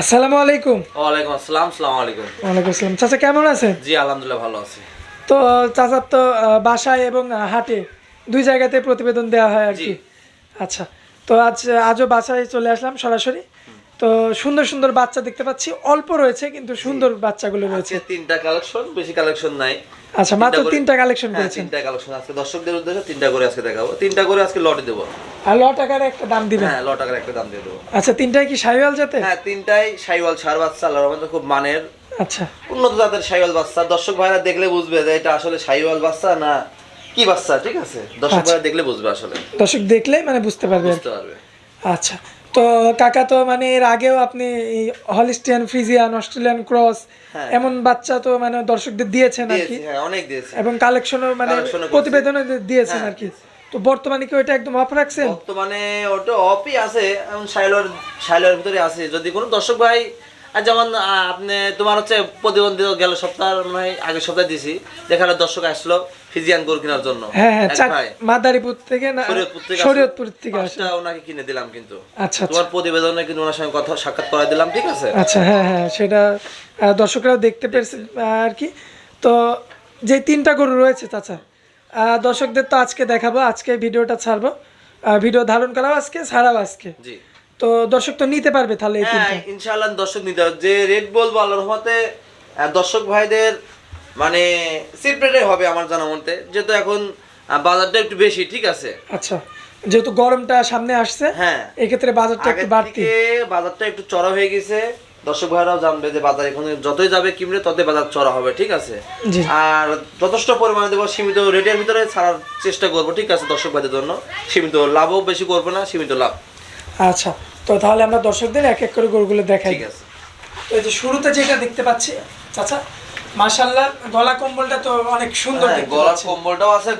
আসসালামু আলাইকুম। ওয়ালাইকুম আসসালাম সালাম আলাইকুম। ওয়ালাইকুম আসসালাম। চাচা কেমন আছেন? জি আলহামদুলিল্লাহ ভালো আছি। তো চাচার তো বাসায় এবং হাটে দুই জায়গাতে প্রতিবেদন দেওয়া হয় আর কি। আচ্ছা তো আজ আজও বাসায় চলে আসলাম সরাসরি। তো সুন্দর সুন্দর বাচ্চা দেখতে পাচ্ছি। অল্প রয়েছে কিন্তু সুন্দর বাচ্চাগুলো রয়েছে। তিনটা কালেকশন বেশি কালেকশন নাই। আচ্ছা মাত্র তিনটা কালেকশন হ্যাঁ করেছেন। তিনটা কালেকশন আজকে দর্শকদের উদ্দেশ্যে তিনটা করে আজকে দেখাবো। তিনটা করে আজকে লটে দেবো। আর ল টাকার একটা দাম দিবেন? হ্যাঁ ল টাকার একটা দাম দিয়ে দেবো। আচ্ছা তিনটাই কি সাইওয়াল যাতে হ্যাঁ তিনটাই সাইওয়াল সার বাচ্চা আল্লাহর রহমতে খুব মানের। আচ্ছা। উন্নত জাতের সাইওয়াল বাচ্চা। দর্শক ভাইরা দেখলে বুঝবে যে এটা আসলে সাইওয়াল বাচ্চা না কি বাচ্চা ঠিক আছে? দর্শক আচ্ছা। ভাইরা দেখলে বুঝবে আসলে। দর্শক দেখলে মানে বুঝতে পারবে বুঝতে পারবে। আচ্ছা। তো কাকা তো মানে এর আগেও আপনি হলিস্টিয়ান ফিজিয়ান অস্ট্রেলিয়ান ক্রস হ্যাঁ। এমন বাচ্চা তো মানে দর্শকদের দিয়েছেন আর কি। হ্যাঁ অনেক দিয়েছে। এবং কালেকশনও মানে প্রতিবেদন দিয়েছেন হ্যাঁ, আর কি। তো বর্তমানে কি ওটা একদম অফ রাখছেন? বর্তমানে ওটা অফই আছে এবং শাইলর শাইলর ভিতরে আছে। যদি কোনো দর্শক ভাই আর যেমন আপনি তোমার হচ্ছে প্রতিবন্ধী গেল সপ্তাহ মানে আগের সপ্তাহে দিছি যেখানে দর্শক আসলো ফিজিয়ান গরু কেনার জন্য। হ্যাঁ হ্যাঁ মাদারীপুর থেকে না শরীয়তপুর থেকে শরীয়তপুর থেকে আসে পাঁচটা ওনাকে কিনে দিলাম কিন্তু। আচ্ছা আচ্ছা। তোমার প্রতিবেদনে কিন্তু ওনার সঙ্গে কথা সাক্ষাৎ করে দিলাম ঠিক আছে? আচ্ছা হ্যাঁ হ্যাঁ সেটা দর্শকরাও দেখতে পেরেছে আর কি। তো যে তিনটা গরু রয়েছে চাচা আহ, দর্শকদের তো আজকে দেখাবো আজকে ভিডিওটা ছাড়বো। ভিডিও ধারণ করাও আজকে ছাড়াও আজকে। জি। তো দর্শক তো নিতে পারবে তাহলে হ্যাঁ ইনশাআল্লাহ দর্শক নিতে হবে যে রেট বলব আল্লাহর রহমতে দর্শক ভাইদের মানে সিপ রেটে হবে আমার জানা মতে। যেহেতু এখন বাজারটা একটু বেশি ঠিক আছে? আচ্ছা যেহেতু গরমটা সামনে আসছে হ্যাঁ। এক্ষেত্রে বাজারটা একটু বাড়তি। বাজারটা একটু চড়া হয়ে গেছে। দর্শক ভাইরাও জানবে যে বাজার এখন যতই যাবে কিনলে ততই বাজার চড়া হবে ঠিক আছে? আর যথেষ্ট পরিমাণে দেবো সীমিত রেটের ভিতরে ছাড়ার চেষ্টা করব ঠিক আছে দর্শক ভাইদের জন্য। সীমিত লাভও বেশি করব না সীমিত লাভ। আচ্ছা। তো তাহলে আমরা দর্শকদের এক এক করে গরুগুলো দেখাই। ঠিক আছে। এই যে শুরুতে যেটা দেখতে পাচ্ছি চাচা মাশাল্লাহ গলা কম্বলটা তো অনেক সুন্দর হ্যাঁ, পাচ্ছি কম্বলটাও আছে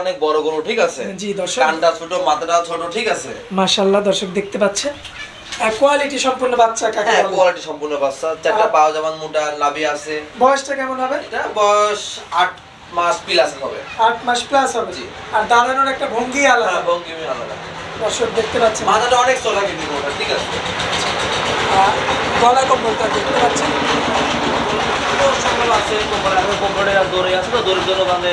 অনেক বড় গরু ঠিক আছে? জি দর্শক। কানটা ছোট মাথাটা ছোট ঠিক আছে? মাশাল্লাহ দর্শক দেখতে পাচ্ছেন। কোয়ালিটি সম্পূর্ণ বাচ্চা কাকে হ্যাঁ কোয়ালিটি সম্পূর্ণ বাচ্চা। চারটা পাও যেমন মোটা আছে। বয়সটা কেমন হবে? এটা বয়স আট মাস প্লাস হবে। আট মাস প্লাস হবে। জি। আর দাঁড়ানোর একটা ভঙ্গি আলাদা। হ্যাঁ ভঙ্গিমি আলাদা। দর্শক দেখতে পাচ্ছেন। মাথাটা অনেক চলা কিন্তু ঠিক আছে? গলা কম্বলটা দেখতে পাচ্ছেন। আছে কোমরে এখন কোমরে আর দৌড়ে আছে তো দৌড়ের জন্য মানে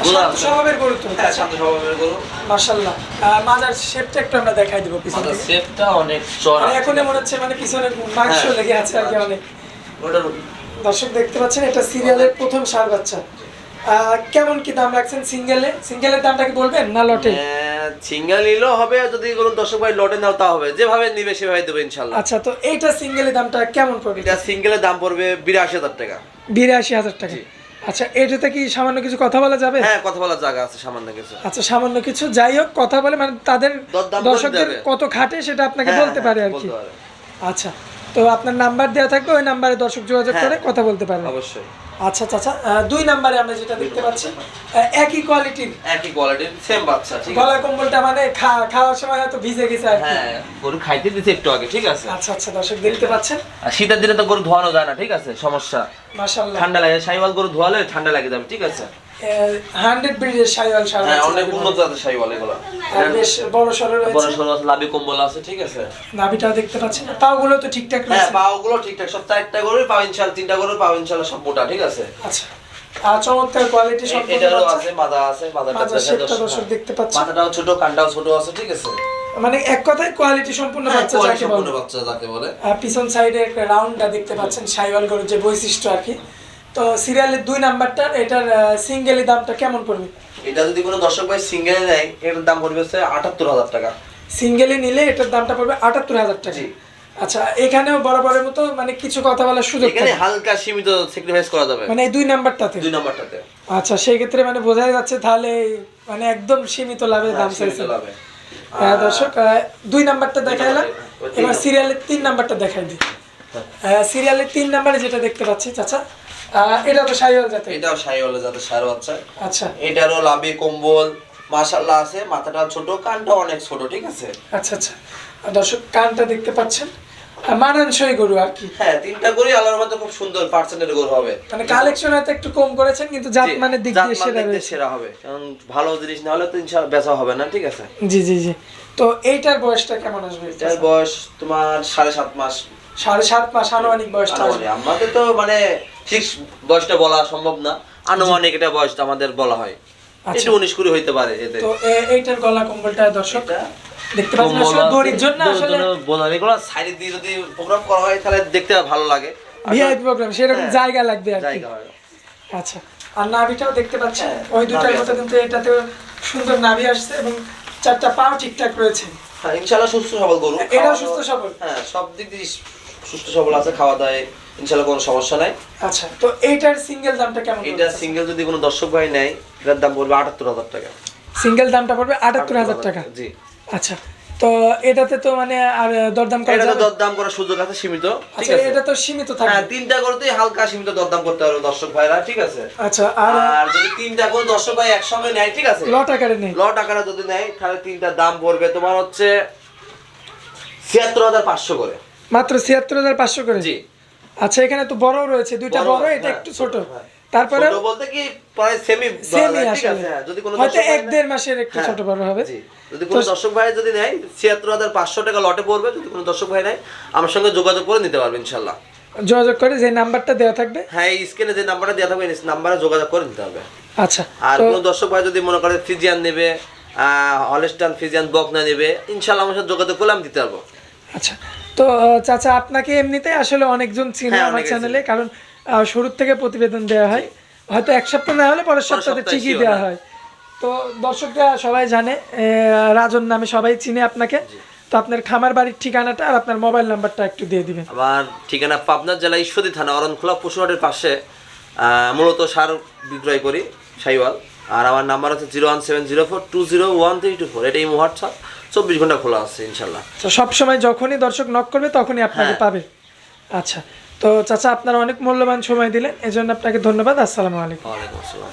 গোলা শান্ত আছে। স্বভাবের গরু তো। হ্যাঁ শান্ত স্বভাবের গরু। মাশাল্লাহ মাজার শেপটা একটু আমরা দেখাই দিব পিছন শেপটা অনেক চড়া মানে এখনই মনে হচ্ছে মানে পিছনে মাংস হ্যাঁ। লেগে আছে আর কি অনেক। ওটার দর্শক দেখতে পাচ্ছেন এটা সিরিয়ালের প্রথম সার বাচ্চা। আহ, কেমন কি দাম রাখছেন সিঙ্গেলে? সিঙ্গেলের দামটা কি বলবেন না লটে? সিঙ্গেল নিলেও হবে যদি কোনো দর্শক ভাই লটে নাও তা হবে। যেভাবে নিবে সেভাবে দেবে ইনশাল্লাহ। আচ্ছা তো এইটা সিঙ্গেলের দামটা কেমন পড়বে? এটা সিঙ্গেলের দাম পড়বে বিরাশি হাজার টাকা। বিরাশি হাজার টাকা। আচ্ছা এটাতে কি সামান্য কিছু কথা বলা যাবে? হ্যাঁ কথা বলার জায়গা আছে সামান্য কিছু। আচ্ছা সামান্য কিছু। যাই হোক কথা বলে মানে তাদের দর্শকদের কত খাটে সেটা আপনাকে হ্যাঁ, বলতে হ্যাঁ, পারে আর কি। আচ্ছা তো আপনার নাম্বার দেওয়া থাকবে ওই নাম্বারে দর্শক যোগাযোগ। করে কথা বলতে পারবেন অবশ্যই। আচ্ছা আচ্ছা দুই নম্বরে আমরা যেটা দেখতে পাচ্ছি একই কোয়ালিটির একই কোয়ালিটির সেম বাচ্চা ঠিক আছে। গলা কম্বলটা মানে খাওয়ার সময় হয়তো ভিজে গেছে আর হ্যাঁ গরু খাইতে দিতে একটু আগে ঠিক আছে। আচ্ছা আচ্ছা দর্শক দেখতে পাচ্ছেন। আর শীতের দিনে তো গরু ধোয়ানো যায় না ঠিক আছে সমস্যা। মাশাআল্লাহ। ঠান্ডা লাগে সাইওয়াল গরু ধোয়ালে ঠান্ডা লাগে যাবে ঠিক আছে। হান্ড্রেড ব্রিডের সাইওয়াল সার হ্যাঁ অনেক উন্নত জাতের সাইওয়াল এগুলো। আর বেশ বড় সড়ো বড় রয়েছে আছে, লাভি কম্বল আছে ঠিক আছে? নাভিটাও দেখতে পাচ্ছেন। পাগুলো তো ঠিকঠাক হ্যাঁ রয়েছে। পাও গুলো ঠিকঠাক সব চারটা গরু পাও ইনশাল্লাহ তিনটা গরু পাও ইনশাল্লাহ সব মোটা ঠিক আছে? আচ্ছা। আর চমৎকার কোয়ালিটি এটারও আছে আছে দেখতে পাচ্ছেন। মাথাটাও ছোট কানটাও ছোট আছে ঠিক আছে? মানে এক কথায় কোয়ালিটি সম্পূর্ণ হ্যাঁ, বাচ্চা যাকে বলে। বাচ্চা যাকে বলে। পিছন সাইডে একটা রাউন্ডটা দেখতে পাচ্ছেন সাইওয়াল গরুর যে বৈশিষ্ট্য আর কি। তো সিরিয়ালের দুই নাম্বারটা এটার সিঙ্গেলি দামটা কেমন পড়বে? এটা যদি কোনো দর্শক ভাই সিঙ্গেল নেয় এটার দাম পড়বে হচ্ছে আটাত্তর হাজার টাকা। সিঙ্গেলি নিলে এটার দামটা পড়বে আটাত্তর হাজার টাকা। আচ্ছা এখানেও বরাবরের মতো মানে কিছু কথা বলার সুযোগ এখানে হালকা সীমিত স্যাক্রিফাইস করা যাবে। মানে এই দুই নাম্বারটাতে? দুই নম্বরটাতে। আচ্ছা সেই ক্ষেত্রে মানে বোঝাই যাচ্ছে তাহলে মানে একদম সীমিত দাম হ্যাঁ, চাইছে। লাভে। হ্যাঁ, দর্শক দুই নাম্বারটা দেখাইলাম। এবার। সিরিয়ালের তিন নাম্বারটা দেখাই দিই। সিরিয়ালের তিন নাম্বারে যেটা দেখতে পাচ্ছি চাচা এটা তো সাইওয়াল জাতে এটাও যাতে সার বাচ্চা। আচ্ছা। এটারও লাভি কম্বল মাশাল্লাহ আছে মাথাটা ছোট কানটা অনেক ছোট ঠিক আছে? আচ্ছা আচ্ছা। দর্শক কানটা দেখতে পাচ্ছেন? মানানসই গরু আর কি? হ্যাঁ তিনটা গরু আল্লাহর মধ্যে খুব সুন্দর পার্সেন্টের গরু হবে। মানে কালেকশন হয়তো একটু কম করেছেন কিন্তু জাত জি, মানের দিক দিয়ে সেরা দিক দিয়ে রয়েছে। সেরা হবে কারণ ভালো জিনিস না হলে তো ইনশাআল্লাহ বেচা হবে না ঠিক আছে? জি জি জি। তো এইটার বয়সটা কেমন আসবে? এটার বয়স তোমার সাড়ে সাত মাস। সাড়ে সাত মাস আনুমানিক বয়সটা আসবে। আমাদের তো মানে ঠিক বয়সটা বলা সম্ভব না। আনুমানিক এটা বয়সটা আমাদের বলা হয়। আচ্ছা। একটু উনিশ কুড়ি হইতে পারে এতে তো এইটার গলা কম্বলটা দর্শক দেখতে পাচ্ছেন আসলে। দড়ির জন্য আসলে এগুলো সাইডে দিয়ে যদি প্রোগ্রাম করা হয় তাহলে দেখতে ভালো লাগে। ভিআইপি প্রোগ্রাম সেরকম হ্যাঁ, জায়গা লাগবে আর কি। আচ্ছা আর নাভিটাও দেখতে পাচ্ছেন? হ্যাঁ, ওই দুটার মতো কিন্তু এটাতেও সুন্দর নাভি আসছে এবং চারটা পাও ঠিকঠাক রয়েছে। হ্যাঁ ইনশাআল্লাহ সুস্থ সবল গরু। খাওয়া সুস্থ সবল। হ্যাঁ সব দিক দিয়ে সুস্থ সবল আছে খাওয়া দাওয়ায়। কোনো সমস্যা নাই। আচ্ছা তো এইটার সিঙ্গেল দামটা কেমন এটা সিঙ্গেল যদি কোনো দর্শক ভাই নেয় এটার দাম পড়বে আটাত্তর হাজার টাকা। সিঙ্গেল দামটা পড়বে আটাত্তর হাজার টাকা? জি। আচ্ছা তো এটাতে তো মানে আর দরদাম করা যাবে? দরদাম করার সুযোগ আছে সীমিত ঠিক আচ্ছা এটা তো সীমিত হ্যাঁ তিনটা হালকা সীমিত দরদাম করতে পারবে দর্শক ভাইরা ঠিক আছে? আচ্ছা আর আর যদি তিনটা গরু দর্শক ভাই একসঙ্গে নেয় ঠিক আছে? লট আকারে নেই ল টাকাটা যদি নেয় তাহলে তিনটা দাম পড়বে তোমার হচ্ছে ছিয়াত্তর হাজার পাঁচশো করে। মাত্র ছিয়াত্তর হাজার পাঁচশো করে? জি। আচ্ছা এখানে তো বড় রয়েছে দুইটা বড়, এটা হ্যাঁ, একটু ছোট হ্যাঁ। তারপরে বলতে কি প্রায় সেমি সেমি আসলে। আছে হ্যাঁ, যদি কোনো হয়তো এক দেড় মাসের একটু হ্যাঁ, ছোট বড় হবে। জি। যদি কোনো দর্শক ভাই যদি নেয় ছিয়াত্তর হাজার পাঁচশো টাকা লটে পড়বে যদি কোনো দর্শক ভাই নেয় আমার সঙ্গে যোগাযোগ করে নিতে পারবে ইনশাল্লাহ। যোগাযোগ করে যে নাম্বারটা দেওয়া থাকবে? হ্যাঁ এই স্ক্রিনে যে নাম্বারটা দেওয়া থাকবে এই নাম্বারে যোগাযোগ করে নিতে হবে। আচ্ছা আর কোনো দর্শক ভাই যদি মনে করে ফিজিয়ান নেবে হলেস্টান ফিজিয়ান বকনা নেবে ইনশাল্লাহ আমার সাথে যোগাযোগ করলে আমি দিতে পারব। আচ্ছা তো চাচা আপনাকে এমনিতে আসলে অনেকজন চিনে হ্যাঁ, আমার চ্যানেলে কারণ শুরুর থেকে প্রতিবেদন দেওয়া হয়। হয়তো এক সপ্তাহ না হলে পরের সপ্তাহে ঠিকই দেওয়া হ্যাঁ। হয়। তো দর্শকরা সবাই জানে রাজন নামে সবাই চিনে আপনাকে। তো আপনার খামার বাড়ির ঠিকানাটা আর আপনার মোবাইল নাম্বারটা একটু দিয়ে দিবেন। আমার ঠিকানা পাবনা জেলা ঈশ্বরদী থানা অরণখোলা পশুহাটের পাশে মূলত সার বিক্রয় করি সাইওয়াল। আর আমার নাম্বার আছে zero one seven zero four two zero one three two four. এটা হোয়াটসঅ্যাপ। চব্বিশ ঘণ্টা খোলা আছে ইনশাল্লাহ তো সবসময় যখনই দর্শক নক করবে তখনই আপনাকে হ্যাঁ। পাবে। আচ্ছা তো চাচা আপনারা অনেক মূল্যবান সময় দিলেন এজন্য আপনাকে ধন্যবাদ। আসসালামু আলাইকুম। ওয়ালাইকুম আসসালাম।